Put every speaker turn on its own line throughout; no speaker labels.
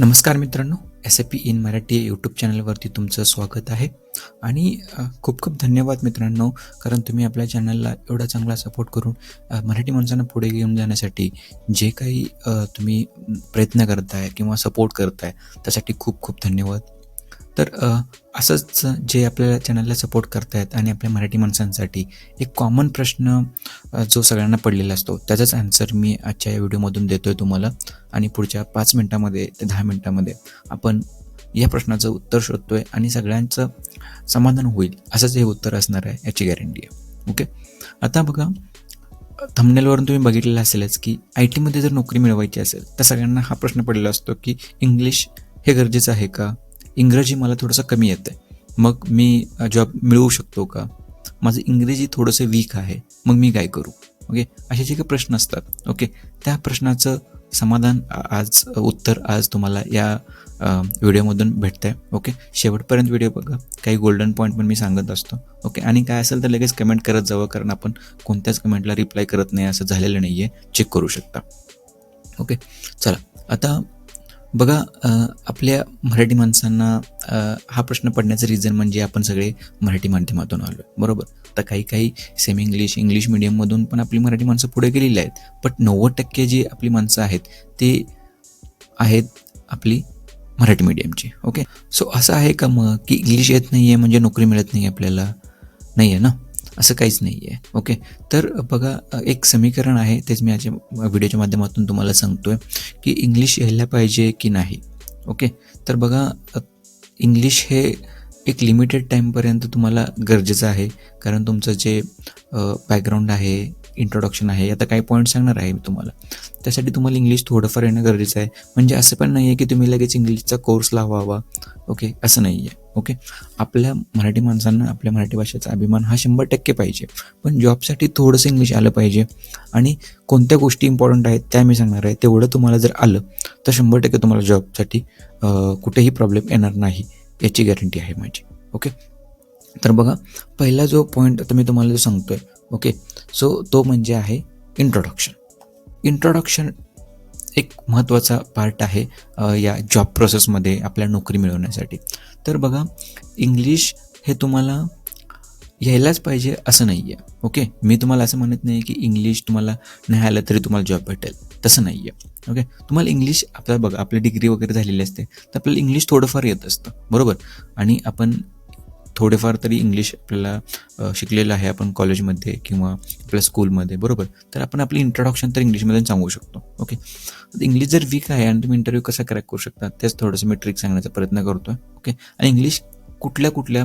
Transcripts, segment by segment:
नमस्कार मित्रांनो S A P in Marathi या यूट्यूब चॅनलवरती तुमचं स्वागत आहे. आणि खूप खूप धन्यवाद मित्रांनो कारण तुम्ही आपल्या चॅनलला एवढा चांगला सपोर्ट करून मराठी माणसांना पुढे घेऊन जाण्यासाठी जे काही तुम्ही प्रयत्न करताय किंवा सपोर्ट करताय त्यासाठी खूप खूप धन्यवाद. तर असंच जे आपल्याला चॅनलला सपोर्ट करतायत आणि आपल्या मराठी माणसांसाठी एक कॉमन प्रश्न जो सगळ्यांना पडलेला असतो त्याचाच आन्सर मी आजच्या या व्हिडिओमधून देतो आहे तुम्हाला. आणि पुढच्या पाच मिनटामध्ये ते दहा मिनटामध्ये आपण या प्रश्नाचं उत्तर शोधतो आहे आणि सगळ्यांचं समाधान होईल असंच हे उत्तर असणार आहे याची गॅरंटी आहे. ओके आता बघा थंबनेलवरून तुम्ही बघितलेलं असेलच की आय टीमध्ये जर नोकरी मिळवायची असेल तर सगळ्यांना हा प्रश्न पडलेला असतो की इंग्लिश हे गरजेचं आहे का? इंग्रजी मला थोडंसं कमी येतं आहे मग मी जॉब मिळवू शकतो का? माझं इंग्रजी थोडंसं वीक आहे. मग मी काय करू? ओके? असे जे काही प्रश्न असतात. ओके? त्या प्रश्नाचं समाधान आज उत्तर आज तुम्हाला या व्हिडिओमधून भेटतं आहे ओके? शेवटपर्यंत व्हिडिओ बघा. काही गोल्डन पॉईंट पण मी सांगत असतो. ओके? आणि काय असेल तर लगेच कमेंट करत जावं कारण आपण कोणत्याच कमेंटला रिप्लाय करत नाही असं झालेलं नाही आहे चेक करू शकता. ओके? चला. आता बघा आपल्या मराठी माणसांना हा प्रश्न पडण्याचं रिझन म्हणजे आपण सगळे मराठी माध्यमातून आलो बरोबर? तर काही काही सेमी इंग्लिश इंग्लिश मिडियममधून पण आपली मराठी माणसं पुढे गेलेली आहेत. बट नव्वद टक्के जी आपली माणसं आहेत ते आहेत आपली मराठी मीडियमची ओके सो असं आहे का मग? की इंग्लिश येत नाही आहे म्हणजे नोकरी मिळत नाही आपल्याला? नाही आहे ना? असं काहीच नाही आहे ओके तर बघा एक समीकरण आहे तेच मी याच्या व्हिडिओच्या माध्यमातून तुम्हाला सांगतोय की इंग्लिश यायला पाहिजे की नाही. ओके तर बघा इंग्लिश हे एक लिमिटेड टाईमपर्यंत तुम्हाला गरजेचं आहे कारण तुमचं जे बॅकग्राऊंड आहे इंट्रोडक्शन आहे. आता काही पॉईंट सांगणार आहे मी तुम्हाला. त्यासाठी तुम्हाला इंग्लिश थोडंफार येणं गरजेचं आहे. म्हणजे असं पण नाही आहे की तुम्ही लगेच इंग्लिशचा कोर्स लावावा. ओके असं नाही आहे ओके आपल्या मराठी माणसांना आपल्या मराठी भाषेचा अभिमान हा शंभर टक्के पाहिजे. पण जॉबसाठी थोडंसं इंग्लिश आलं पाहिजे. आणि कोणत्या गोष्टी इम्पॉर्टंट आहेत त्या मी सांगणार आहे. तेवढं तुम्हाला जर आलं तर शंभर टक्के तुम्हाला जॉबसाठी कुठेही प्रॉब्लेम येणार नाही. याची गॅरंटी आहे माझी. ओके तर बघा पहिला जो पॉईंट आता मी तुम्हाला जो आहे ओके सो तो म्हणजे आहे इंट्रोडक्शन इंट्रोडक्शन एक महत्त्वाचा पार्ट आहे या जॉब प्रोसेसमध्ये आपल्या नोकरी मिळवण्यासाठी. तर बघा इंग्लिश हे तुम्हाला यायलाच पाहिजे असं नाही आहे ओके मी तुम्हाला असं म्हणत नाही की इंग्लिश तुम्हाला नाही आलं तरी तुम्हाला जॉब भेटेल. तसं नाही आहे ओके तुम्हाला इंग्लिश आपल्याला बघा आपली डिग्री वगैरे झालेली असते तर आपल्याला इंग्लिश थोडंफार येत असतं. बरोबर? आणि आपण थोडेफार तरी इंग्लिश आपल्याला शिकलेलं आहे आपण कॉलेजमध्ये किंवा आपल्या स्कूलमध्ये बरोबर? तर आपण आपली इंट्रोडक्शन तर इंग्लिशमध्ये सांगू शकतो ओके इंग्लिश जर वीक आहे आणि तुम्ही इंटरव्ह्यू कसा क्रॅक करू शकता त्याच थोडंसं मी ट्रिक सांगण्याचा प्रयत्न करतो ओके आणि इंग्लिश कुठल्या कुठल्या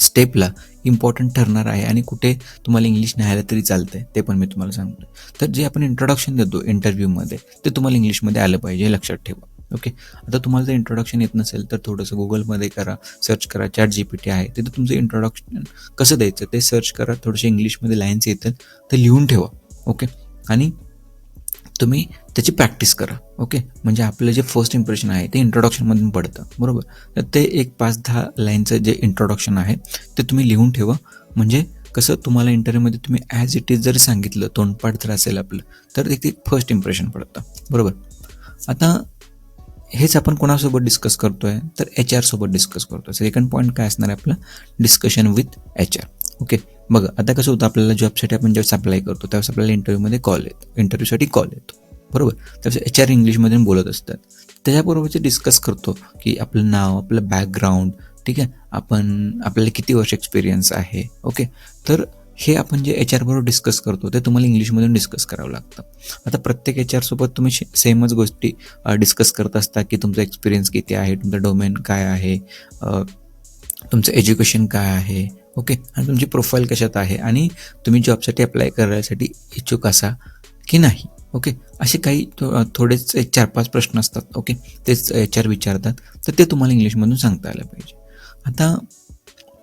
स्टेपला इम्पॉर्टंट ठरणार आहे आणि कुठे तुम्हाला इंग्लिश नाही आलं तरी आहे ते पण मी तुम्हाला सांगतो तर जे आपण इंट्रोडक्शन देतो इंटरव्ह्यूमध्ये ते तुम्हाला इंग्लिशमध्ये आलं पाहिजे हे लक्षात ठेवा. ओके? आता तुम्हाला जर इंट्रोडक्शन येत नसेल तर थोडंसं गुगलमध्ये करा सर्च करा चॅट जी पी टी आहे. तिथं तुमचं इंट्रोडक्शन कसं द्यायचं ते सर्च करा थोडेसे इंग्लिशमध्ये लाईन्स येतात ते लिहून ठेवा ओके? आणि तुम्ही त्याची प्रॅक्टिस करा ओके? म्हणजे आपलं जे फर्स्ट इम्प्रेशन आहे ते इंट्रोडक्शनमधून पडतं बरोबर? तर ते एक पाच दहा लाईनचं जे इंट्रोडक्शन आहे ते तुम्ही लिहून ठेवा. म्हणजे कसं तुम्हाला इंटरव्ह्यूमध्ये तुम्ही ॲज इट इज जर सांगितलं तोंडपाठ जर असेल आपलं तर एक ते फर्स्ट इम्प्रेशन पडतं बरोबर? आता हेच आपण कोणासोबत डिस्कस करतो आहे तर एच आरसोबत डिस्कस करतो आहे सेकंड पॉईंट काय असणार आहे आपलं? Discussion with H R okay बघा आता कसं होतं आपल्याला जॉबसाठी आपण ज्यावेळेस अप्लाय करतो त्यावेळेस आपल्याला इंटरव्ह्यूमध्ये कॉल येतो. इंटरव्ह्यूसाठी कॉल येतो. बरोबर? त्यावेळेस एच आर इंग्लिशमध्ये बोलत असतात. त्याच्याबरोबरचे डिस्कस करतो की आपलं नाव आपलं बॅकग्राऊंड ठीक आहे? आपण आपल्याला किती वर्ष एक्सपिरियन्स आहे? ओके तर हे आपण जे एच आरबरोबर डिस्कस करतो ते तुम्हाला इंग्लिशमधून डिस्कस करावं लागतं. आता प्रत्येक एच आरसोबत तुम्ही सेमच गोष्टी डिस्कस करत असता की तुमचा एक्सपिरियन्स किती आहे तुमचं डोमेन काय आहे तुमचं एज्युकेशन काय आहे ओके आणि तुमची प्रोफाईल कशात आहे आणि तुम्ही जॉबसाठी अप्लाय करायसाठी इच्छुक असा की नाही ओके असे काही थोडेच चार पाच प्रश्न असतात ओके तेच एच आर विचारतात तर ते तुम्हाला इंग्लिशमधून सांगता आलं पाहिजे. आता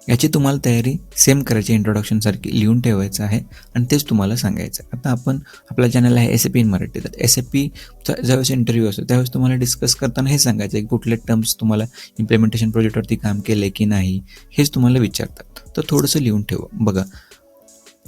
याची तुम्हाला तयारी सेम करायची इंट्रोडक्शनसारखी लिहून ठेवायचं आहे आणि तेच तुम्हाला सांगायचं आहे. आता आपण आपला चॅनल आहे S A P in Marathi तर एस ए पीचा ज्यावेळेस इंटरव्ह्यू असतो त्यावेळेस तुम्हाला डिस्कस करताना हे सांगायचं आहे की कुठले टर्म्स तुम्हाला इम्प्लिमेंटेशन प्रोजेक्टवरती काम केलं आहे की नाही हेच तुम्हाला विचारतात. तर थोडंसं लिहून ठेवा. बघा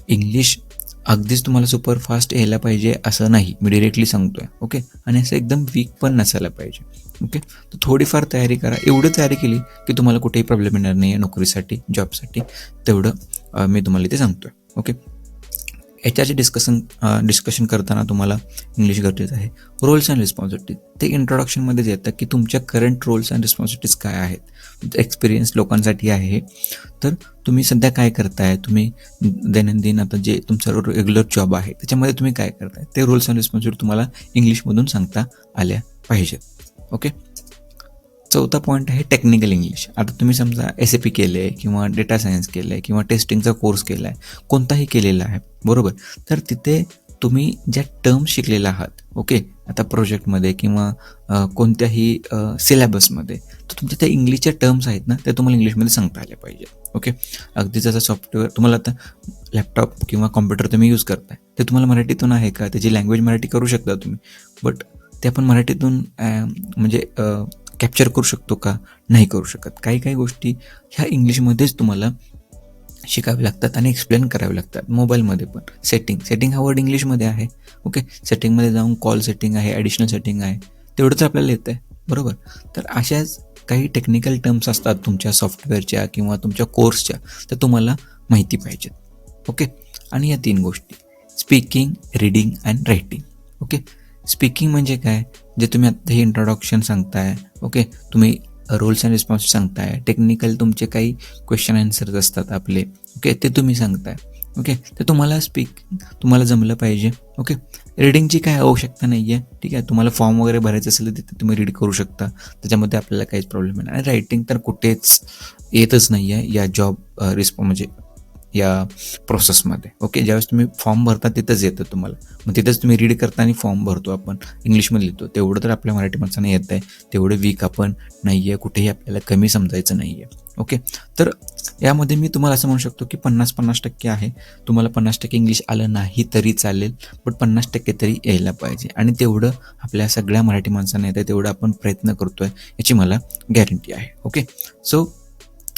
इंग्लिश अगदीच तुम्हाला सुपर फास्ट यायला पाहिजे असं नाही. मी डिरेक्टली सांगतोय. ओके आणि असं एकदम वीक पण नसायला पाहिजे. ओके तर थोडीफार तयारी करा. एवढं तयारी केली की तुम्हाला कुठेही प्रॉब्लेम येणार नाही आहे नोकरीसाठी जॉबसाठी तेवढं मी तुम्हाला इथे सांगतोय. ओके याच्याचे डिस्कशन डिस्कशन करताना तुम्हाला इंग्लिश गरजेचं आहे. रोल्स अँड रिस्पॉन्सिबिलिटीज ते इंट्रोडक्शनमध्येच येतं की तुमच्या करंट रोल्स अँड रिस्पॉन्सिबिलिटीज काय आहेत? एक्सपिरियन्स लोकांसाठी आहे. तर तुम्ही सध्या काय करताय? तुम्ही दैनंदिन आता जे तुमचा रेग्युलर जॉब आहे त्याच्यामध्ये तुम्ही काय करताय? ते रोल्स अँड रिस्पॉन्सिबिलिटी तुम्हाला इंग्लिशमधून सांगता आल्या पाहिजेत. ओके चौथा पॉईंट आहे टेक्निकल इंग्लिश आता तुम्ही समजा एस ए पी केलं आहे किंवा डेटा सायन्स केलं आहे किंवा टेस्टिंगचा कोर्स केला आहे कोणताही केलेला आहे बरोबर? तर तिथे तुम्ही ज्या टर्म्स शिकलेला आहात ओके आता प्रोजेक्टमध्ये किंवा कोणत्याही सिलेबसमध्ये तर तुमच्या त्या इंग्लिशच्या टर्म्स आहेत ना त्या तुम्हाला इंग्लिशमध्ये सांगता आल्या पाहिजे ओके अगदी जसं सॉफ्टवेअर तुम्हाला आता लॅपटॉप किंवा कॉम्प्युटर तुम्ही यूज करताय ते तुम्हाला मराठीतून आहे का? त्याची लँग्वेज मराठी करू शकता तुम्ही बट ते आपण मराठीतून म्हणजे कॅप्चर करू शकतो का? नाही करू शकत. काही काही गोष्टी ह्या इंग्लिशमध्येच तुम्हाला शिकावे लागतात आणि एक्सप्लेन करावे लागतात. मोबाईलमध्ये पण. सेटिंग सेटिंग हा वर्ड इंग्लिशमध्ये आहे. ओके सेटिंगमध्ये जाऊन कॉल सेटिंग आहे ॲडिशनल सेटिंग आहे. तेवढंच आपल्याला येतं आहे बरोबर? तर अशाच काही टेक्निकल टर्म्स असतात तुमच्या सॉफ्टवेअरच्या किंवा तुमच्या कोर्सच्या तर तुम्हाला माहिती पाहिजेत ओके आणि या तीन गोष्टी. Speaking reading and writing okay speaking म्हणजे काय? जे तुम्ही आता हे इंट्रोडक्शन सांगताय ओके? तुम्ही रोल्स अँड रिस्पॉन्स सांगताय. टेक्निकल तुमचे काही क्वेश्चन आन्सर्स असतात आपले. ओके? ते तुम्ही सांगताय. ओके? तर तुम्हाला स्पीक तुम्हाला जमलं पाहिजे. ओके? रीडिंगची काय आवश्यकता नाही आहे ठीक आहे? तुम्हाला फॉर्म वगैरे भरायचं असेल तर तिथे तुम्ही रीड करू शकता. त्याच्यामध्ये आपल्याला काहीच प्रॉब्लेम नाही. आणि रायटिंग तर कुठेच येतच नाही आहे या जॉब रिस्पॉ म्हणजे या प्रोसेसमध्ये ओके ज्यावेळेस तुम्ही फॉर्म भरता तिथंच येतं तुम्हाला. मग तिथंच तुम्ही रीड करता आणि फॉर्म भरतो आपण. इंग्लिशमध्ये लिहितो. तेवढं तर आपल्या मराठी माणसांना येत आहे तेवढं वीक आपण नाही आहे कुठेही आपल्याला कमी समजायचं नाही आहे ओके तर यामध्ये मी तुम्हाला असं म्हणू शकतो की पन्नास पन्नास टक्के आहे. तुम्हाला पन्नास टक्के इंग्लिश आलं नाही तरी चालेल. पण पन्नास टक्के तरी यायला पाहिजे. आणि तेवढं आपल्या सगळ्या मराठी माणसांना येतं तेवढं आपण प्रयत्न करतोय याची मला गॅरंटी आहे. ओके सो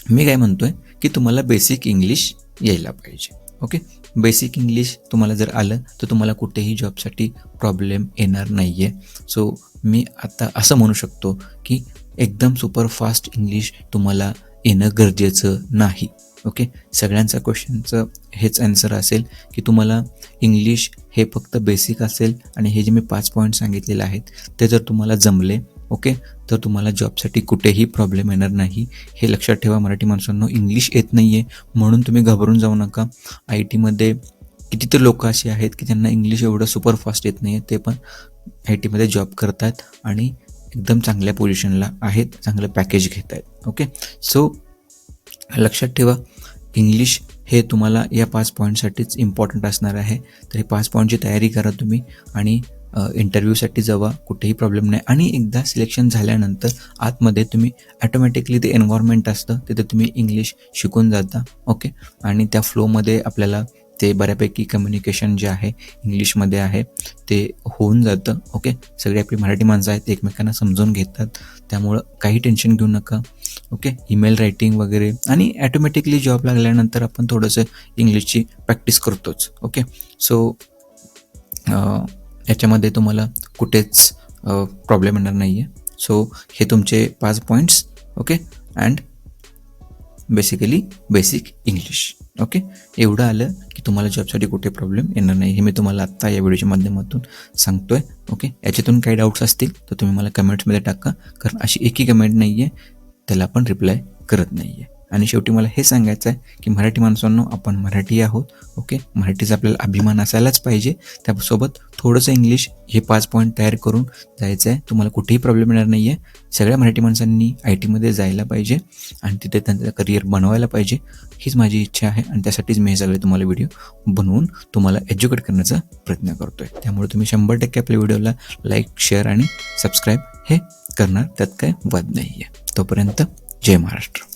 मी काय म्हणतोय की तुम्हाला बेसिक इंग्लिश यायला पाहिजे. ओके बेसिक इंग्लिश तुम्हाला जर आलं तर तुम्हाला कुठेही जॉबसाठी प्रॉब्लेम येणार नाही आहे सो मी आता असं म्हणू शकतो की एकदम सुपरफास्ट इंग्लिश तुम्हाला येणं गरजेचं नाही. ओके सगळ्यांचा क्वेश्चनचं हेच आन्सर असेल की तुम्हाला इंग्लिश हे फक्त बेसिक असेल आणि हे जे मी पाच पॉईंट सांगितलेले आहेत ते जर तुम्हाला जमले ओके तर तुम्हाला जॉबसाठी कुठेही प्रॉब्लेम येणार नाही. हे लक्षात ठेवा मराठी माणसांनो इंग्लिश येत नाही आहे म्हणून तुम्ही घाबरून जाऊ नका. आय टीमध्ये कितीतरी लोक असे आहेत की त्यांना इंग्लिश एवढं सुपरफास्ट येत नाही आहे ते पण आय टीमध्ये जॉब करतात आणि एकदम चांगल्या पोझिशनला आहेत चांगलं पॅकेज घेत आहेत. ओके सो लक्षात ठेवा इंग्लिश हे तुम्हाला या पाच पॉईंटसाठीच इम्पॉर्टंट असणार आहे. तर हे पाच पॉईंटची तयारी करा तुम्ही आणि इंटरव्ह्यूसाठी जावा कुठेही प्रॉब्लेम नाही. आणि एकदा सिलेक्शन झाल्यानंतर आतमध्ये तुम्ही ॲटोमॅटिकली ते एन्व्हायरमेंट असतं तिथे तुम्ही इंग्लिश शिकून जाता ओके आणि त्या फ्लोमध्ये आपल्याला ते बऱ्यापैकी कम्युनिकेशन जे आहे इंग्लिशमध्ये आहे ते होऊन जातं ओके सगळी आपली मराठी माणसं आहेत एकमेकांना समजून घेतात. त्यामुळं काही टेन्शन घेऊ नका ओके ईमेल रायटिंग वगैरे. आणि ॲटोमॅटिकली जॉब लागल्यानंतर आपण थोडंसं इंग्लिशची प्रॅक्टिस करतोच ओके सो याच्यामध्ये तुम्हाला कुठेच प्रॉब्लेम येणार नाही आहे सो हे तुमचे पाच points okay and basically basic English okay एवढं आलं की तुम्हाला जॉबसाठी कुठे प्रॉब्लेम येणार नाही. हे मी तुम्हाला आत्ता या व्हिडिओच्या माध्यमातून सांगतो आहे ओके याच्यातून काही डाऊट्स असतील तर तुम्ही मला कमेंट्समध्ये टाका. कारण अशी एकही कमेंट नाही आहे त्याला आपण रिप्लाय करत नाही आहे आणि शेवटी मला हे सांगायचं आहे की मराठी माणसांनो आपण मराठी आहोत ओके मराठीचा आपल्याला अभिमान असायलाच पाहिजे. त्यासोबत थोडंसं इंग्लिश हे पाच पॉईंट तयार करून जायचं आहे. तुम्हाला कुठेही प्रॉब्लेम येणार नाही आहे सगळ्या मराठी माणसांनी आय टीमध्ये जायला पाहिजे आणि तिथे त्यांचं करिअर बनवायला पाहिजे. हीच माझी इच्छा आहे आणि त्यासाठीच मी हे सगळे तुम्हाला व्हिडिओ बनवून तुम्हाला एज्युकेट करण्याचा प्रयत्न करतो आहे त्यामुळे तुम्ही शंभर टक्के आपल्या व्हिडिओला लाईक शेअर आणि सबस्क्राईब हे करणार. त्यात काय वाद नाही आहे तोपर्यंत जय महाराष्ट्र.